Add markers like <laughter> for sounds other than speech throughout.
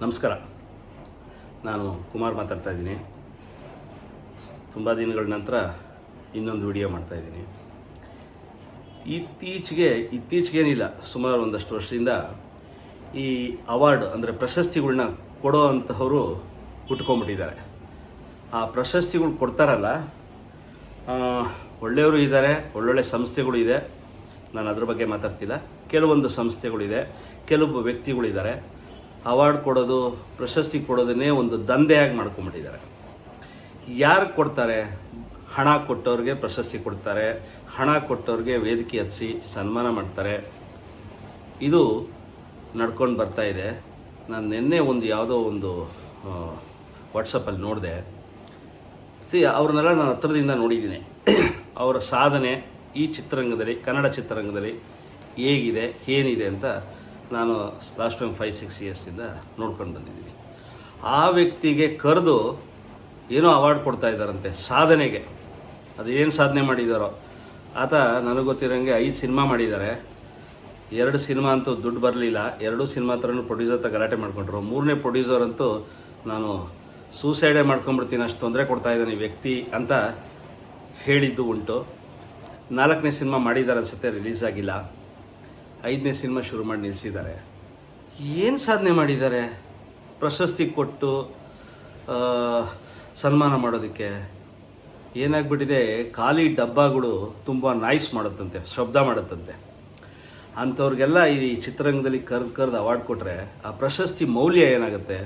ನಮಸ್ಕಾರ. ನಾನು ಕುಮಾರ್ ಮಾತಾಡ್ತಾ ಇದ್ದೀನಿ. ತುಂಬ ದಿನಗಳ ನಂತರ ಇನ್ನೊಂದು ವಿಡಿಯೋ ಮಾಡ್ತಾಯಿದ್ದೀನಿ ಇತ್ತೀಚೆಗೆ, ಇತ್ತೀಚೆಗೇನಿಲ್ಲ, ಸುಮಾರು ಒಂದಷ್ಟು ವರ್ಷದಿಂದ ಈ ಅವಾರ್ಡ್ ಅಂದರೆ ಪ್ರಶಸ್ತಿಗಳನ್ನ ಕೊಡೋ ಅಂತಹವರು ಹುಟ್ಕೊಂಡ್ಬಿಟ್ಟಿದ್ದಾರೆ. ಆ ಪ್ರಶಸ್ತಿಗಳು ಕೊಡ್ತಾರಲ್ಲ ಒಳ್ಳೆಯವರು ಇದ್ದಾರೆ, ಒಳ್ಳೊಳ್ಳೆ ಸಂಸ್ಥೆಗಳು ಇದೆ. ನಾನು ಅದ್ರ ಬಗ್ಗೆ ಮಾತಾಡ್ತಿಲ್ಲ. ಕೆಲವೊಂದು ಸಂಸ್ಥೆಗಳಿದೆ, ಕೆಲವು ವ್ಯಕ್ತಿಗಳಿದ್ದಾರೆ. ಅವಾರ್ಡ್ ಕೊಡೋದು, ಪ್ರಶಸ್ತಿ ಕೊಡೋದನ್ನೇ ಒಂದು ದಂಧೆಯಾಗಿ ಮಾಡ್ಕೊಂಬಿಟ್ಟಿದ್ದಾರೆ ಯಾರು ಕೊಡ್ತಾರೆ? ಹಣ ಕೊಟ್ಟವ್ರಿಗೆ ಪ್ರಶಸ್ತಿ ಕೊಡ್ತಾರೆ. ಹಣ ಕೊಟ್ಟವ್ರಿಗೆ ವೇದಿಕೆ ಹತ್ತಿಸಿ ಸನ್ಮಾನ ಮಾಡ್ತಾರೆ. ಇದು ನಡ್ಕೊಂಡು ಬರ್ತಾ ಇದೆ. ನಾನು ನಿನ್ನೆ ಒಂದು ಯಾವುದೋ ಒಂದು ವಾಟ್ಸಪ್ಪಲ್ಲಿ ನೋಡಿದೆ. ಸಿ, ಅವ್ರನ್ನೆಲ್ಲ ನಾನು ಹತ್ರದಿಂದ ನೋಡಿದ್ದೀನಿ. ಅವರ ಸಾಧನೆ ಈ ಚಿತ್ರರಂಗದಲ್ಲಿ, ಕನ್ನಡ ಚಿತ್ರರಂಗದಲ್ಲಿ ಹೇಗಿದೆ, ಏನಿದೆ ಅಂತ ನಾನು ಲಾಸ್ಟ್ ಟೈಮ್ ಫೈವ್ ಸಿಕ್ಸ್ ಇಯರ್ಸಿಂದ ನೋಡ್ಕೊಂಡು ಬಂದಿದ್ದೀನಿ. ಆ ವ್ಯಕ್ತಿಗೆ ಕರೆದು ಏನೋ ಅವಾರ್ಡ್ ಕೊಡ್ತಾ ಇದ್ದಾರಂತೆ, ಸಾಧನೆಗೆ. ಅದು ಏನು ಸಾಧನೆ ಮಾಡಿದಾರೋ. ಆತ ನನಗೆ ಗೊತ್ತಿರೋಂಗೆ ಐದು ಸಿನಿಮಾ ಮಾಡಿದ್ದಾರೆ ಎರಡು ಸಿನಿಮಾ ಅಂತೂ ದುಡ್ಡು ಬರಲಿಲ್ಲ. ಎರಡೂ ಸಿನಿಮಾ ಥರನೂ ಪ್ರೊಡ್ಯೂಸರ್ ತ ಗಲಾಟೆ ಮಾಡಿಕೊಂಡ್ರು. ಮೂರನೇ ಪ್ರೊಡ್ಯೂಸರ್ ಅಂತೂ ನಾನು ಸೂಸೈಡೇ ಮಾಡ್ಕೊಂಡ್ಬಿಡ್ತೀನಿ, ಅಷ್ಟು ತೊಂದರೆ ಕೊಡ್ತಾ ಇದ್ದಾನೆ ವ್ಯಕ್ತಿ ಅಂತ ಹೇಳಿದ್ದು ಉಂಟು. ನಾಲ್ಕನೇ ಸಿನಿಮಾ ಮಾಡಿದ್ದಾರೆ ಅನ್ಸುತ್ತೆ ರಿಲೀಸ್ ಆಗಿಲ್ಲ. ಐದನೇ ಸಿನಿಮಾ ಶುರು ಮಾಡಿ ನಿಲ್ಲಿಸಿದ್ದಾರೆ ಏನು ಸಾಧನೆ ಮಾಡಿದ್ದಾರೆ? ಪ್ರಶಸ್ತಿ ಕೊಟ್ಟು ಸನ್ಮಾನ ಮಾಡೋದಕ್ಕೆ. ಏನಾಗ್ಬಿಟ್ಟಿದೆ, ಖಾಲಿ ಡಬ್ಬಗಳು ತುಂಬ ನಾಯ್ಸ್ ಮಾಡುತ್ತಂತೆ ಶಬ್ದ ಮಾಡುತ್ತಂತೆ. ಅಂಥವ್ರಿಗೆಲ್ಲ ಈ ಚಿತ್ರರಂಗದಲ್ಲಿ ಕರೆದು ಕರೆದು ಅವಾರ್ಡ್ ಕೊಟ್ಟರೆ ಆ ಪ್ರಶಸ್ತಿ ಮೌಲ್ಯ ಏನಾಗುತ್ತೆ?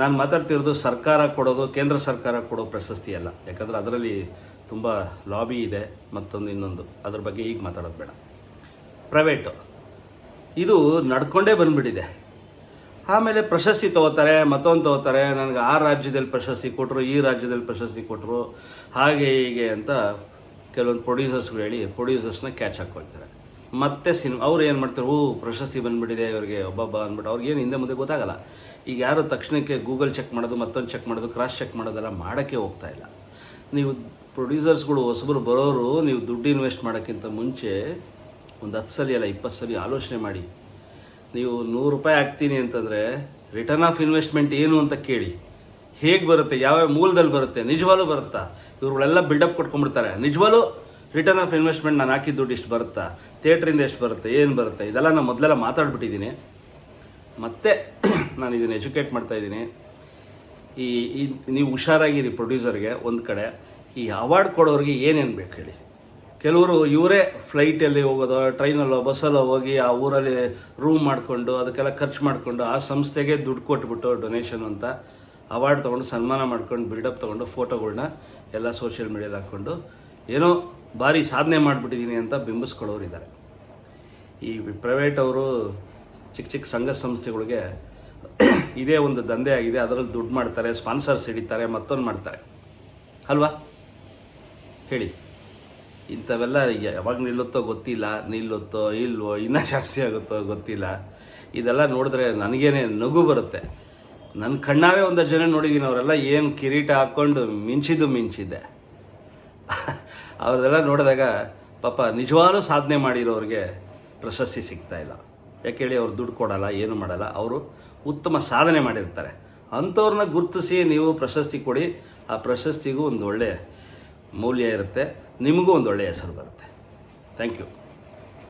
ನಾನು ಮಾತಾಡ್ತಿರೋದು ಸರ್ಕಾರ ಕೊಡೋದು, ಕೇಂದ್ರ ಸರ್ಕಾರ ಕೊಡೋ ಪ್ರಶಸ್ತಿ ಅಲ್ಲ. ಯಾಕಂದರೆ ಅದರಲ್ಲಿ ತುಂಬ ಲಾಬಿ ಇದೆ, ಮತ್ತೊಂದು ಇನ್ನೊಂದು. ಅದ್ರ ಬಗ್ಗೆ ಈಗ ಮಾತಾಡೋದು ಬೇಡ. ಪ್ರೈವೇಟು. ಇದು ನಡ್ಕೊಂಡೇ ಬಂದ್ಬಿಟ್ಟಿದೆ. ಆಮೇಲೆ ಪ್ರಶಸ್ತಿ ತಗೋತಾರೆ, ಮತ್ತೊಂದು ತಗೋತಾರೆ, ನನಗೆ ಆ ರಾಜ್ಯದಲ್ಲಿ ಪ್ರಶಸ್ತಿ ಕೊಟ್ಟರು ಈ ರಾಜ್ಯದಲ್ಲಿ ಪ್ರಶಸ್ತಿ ಕೊಟ್ಟರು ಹಾಗೆ ಹೀಗೆ ಅಂತ ಕೆಲವೊಂದು ಪ್ರೊಡ್ಯೂಸರ್ಸ್ಗಳು ಹೇಳಿ ಪ್ರೊಡ್ಯೂಸರ್ಸ್ನ ಕ್ಯಾಚ್ ಹಾಕ್ಕೊಳ್ತಾರೆ ಮತ್ತೆ ಸಿನಿಮಾ ಅವ್ರು ಏನು ಮಾಡ್ತಾರೆ, ಓ, ಪ್ರಶಸ್ತಿ ಬಂದ್ಬಿಟ್ಟಿದೆ, ಇವರಿಗೆ ಒಬ್ಬೊಬ್ಬ ಅಂದ್ಬಿಟ್ಟು ಅವ್ರಿಗೆ ಏನು ಹಿಂದೆ ಮುಂದೆ ಗೊತ್ತಾಗಲ್ಲ. ಈಗ ಯಾರು ತಕ್ಷಣಕ್ಕೆ ಗೂಗಲ್ ಚೆಕ್ ಮಾಡೋದು, ಮತ್ತೊಂದು ಚೆಕ್ ಮಾಡೋದು ಕ್ರಾಸ್ ಚೆಕ್ ಮಾಡೋದೆಲ್ಲ ಮಾಡೋಕ್ಕೆ ಹೋಗ್ತಾ ಇಲ್ಲ. ನೀವು ಪ್ರೊಡ್ಯೂಸರ್ಸ್ಗಳು ಹೊಸಬ್ರು ಬರೋರು, ನೀವು ದುಡ್ಡು ಇನ್ವೆಸ್ಟ್ ಮಾಡೋಕ್ಕಿಂತ ಮುಂಚೆ ಒಂದು ಹತ್ತು ಸಲ ಅಲ್ಲ, ಇಪ್ಪತ್ತು ಸಲ ಆಲೋಚನೆ ಮಾಡಿ. ನೀವು ನೂರು ರೂಪಾಯಿ ಹಾಕ್ತೀನಿ ಅಂತಂದರೆ ರಿಟರ್ನ್ ಆಫ್ ಇನ್ವೆಸ್ಟ್ಮೆಂಟ್ ಏನು ಅಂತ ಕೇಳಿ. ಹೇಗೆ ಬರುತ್ತೆ ಯಾವ್ಯಾವ ಮೂಲದಲ್ಲಿ ಬರುತ್ತೆ, ನಿಜವಾಗ್ಲೂ ಬರುತ್ತಾ? ಇವ್ರುಗಳೆಲ್ಲ ಬಿಲ್ಡಪ್ ಕೊಟ್ಕೊಂಡ್ಬಿಡ್ತಾರೆ. ನಿಜವಾಗ್ಲೂ ರಿಟರ್ನ್ ಆಫ್ ಇನ್ವೆಸ್ಟ್ಮೆಂಟ್ ನಾನು ಹಾಕಿದ ದುಡ್ಡು ಇಷ್ಟು ಬರುತ್ತಾ? ಥಿಯೇಟ್ರಿಂದ ಎಷ್ಟು ಬರುತ್ತೆ, ಏನು ಬರುತ್ತೆ? ಇದೆಲ್ಲ ನಾನು ಮೊದಲೆಲ್ಲ ಮಾತಾಡ್ಬಿಟ್ಟಿದ್ದೀನಿ. ಮತ್ತೆ <clears throat> ನಾನು ಇದನ್ನು ಎಜುಕೇಟ್ ಮಾಡ್ತಾಯಿದ್ದೀನಿ ಈ ನೀವು ಹುಷಾರಾಗಿರಿ ಪ್ರೊಡ್ಯೂಸರ್ಗೆ ಒಂದು ಕಡೆ. ಈ ಅವಾರ್ಡ್ ಕೊಡೋರಿಗೆ ಏನೇನು ಬೇಕು ಹೇಳಿ. ಕೆಲವರು ಇವರೇ ಫ್ಲೈಟಲ್ಲಿ ಹೋಗೋದು ಟ್ರೈನಲ್ಲೋ ಬಸ್ಸಲ್ಲೋ ಹೋಗಿ ಆ ಊರಲ್ಲಿ ರೂಮ್ ಮಾಡಿಕೊಂಡು, ಅದಕ್ಕೆಲ್ಲ ಖರ್ಚು ಮಾಡಿಕೊಂಡು ಆ ಸಂಸ್ಥೆಗೆ ದುಡ್ಡು ಕೊಟ್ಬಿಟ್ಟು ಡೊನೇಷನ್ ಅಂತ ಅವಾರ್ಡ್ ತೊಗೊಂಡು ಸನ್ಮಾನ ಮಾಡ್ಕೊಂಡು ಬಿಲ್ಡಪ್ ತೊಗೊಂಡು ಫೋಟೋಗಳನ್ನ ಎಲ್ಲ ಸೋಷಿಯಲ್ ಮೀಡಿಯಲ್ಲಿ ಹಾಕ್ಕೊಂಡು ಏನೋ ಭಾರಿ ಸಾಧನೆ ಮಾಡಿಬಿಟ್ಟಿದ್ದೀನಿ ಅಂತ ಬಿಂಬಿಸ್ಕೊಳ್ಳೋರು ಇದ್ದಾರೆ. ಈ ಪ್ರೈವೇಟ್ ಅವರು ಚಿಕ್ಕ ಚಿಕ್ಕ ಸಂಘ ಸಂಸ್ಥೆಗಳಿಗೆ <clears throat> ಇದೇ ಒಂದು ದಂಧೆ ಆಗಿದೆ, ಅದರಲ್ಲಿ ದುಡ್ಡು ಮಾಡ್ತಾರೆ ಸ್ಪಾನ್ಸರ್ಸ್ ಹಿಡಿತಾರೆ, ಮತ್ತೊಂದು ಮಾಡ್ತಾರೆ. ಅಲ್ವಾ? ಹೇಳಿ. ಇಂಥವೆಲ್ಲ ಯಾವಾಗ ನಿಲ್ಲುತ್ತೋ ಗೊತ್ತಿಲ್ಲ, ನಿಲ್ಲುತ್ತೋ ಇಲ್ವೋ, ಇನ್ನೂ ಜಾಸ್ತಿ ಆಗುತ್ತೋ ಗೊತ್ತಿಲ್ಲ. ಇದೆಲ್ಲ ನೋಡಿದ್ರೆ ನನಗೇನೆ ನಗು ಬರುತ್ತೆ. ನನ್ನ ಕಣ್ಣಾರೆ ಒಂದು ಜನ ನೋಡಿದ್ದೀನಿ ಅವರೆಲ್ಲ ಏನು ಕಿರೀಟ ಹಾಕ್ಕೊಂಡು ಮಿಂಚಿದ್ದು ಮಿಂಚಿದ್ದೆ. ಅವರೆಲ್ಲ ನೋಡಿದಾಗ ಪಾಪ ನಿಜವಾಗ್ಲೂ ಸಾಧನೆ ಮಾಡಿರೋರಿಗೆ ಪ್ರಶಸ್ತಿ ಸಿಗ್ತಾ ಇಲ್ಲ. ಯಾಕೆ ಹೇಳಿ ಅವ್ರು ದುಡ್ಡು ಕೊಡಲ್ಲ, ಏನು ಮಾಡಲ್ಲ, ಅವರು ಉತ್ತಮ ಸಾಧನೆ ಮಾಡಿರ್ತಾರೆ. ಅಂಥವ್ರನ್ನ ಗುರುತಿಸಿ ನೀವು ಪ್ರಶಸ್ತಿ ಕೊಡಿ, ಆ ಪ್ರಶಸ್ತಿಗೂ ಒಂದು ಒಳ್ಳೆಯ ಮೌಲ್ಯ ಇರುತ್ತೆ. ನಿಮಗೂ ಒಂದು ಒಳ್ಳೆಯ ಹೆಸರು ಬರುತ್ತೆ. Thank you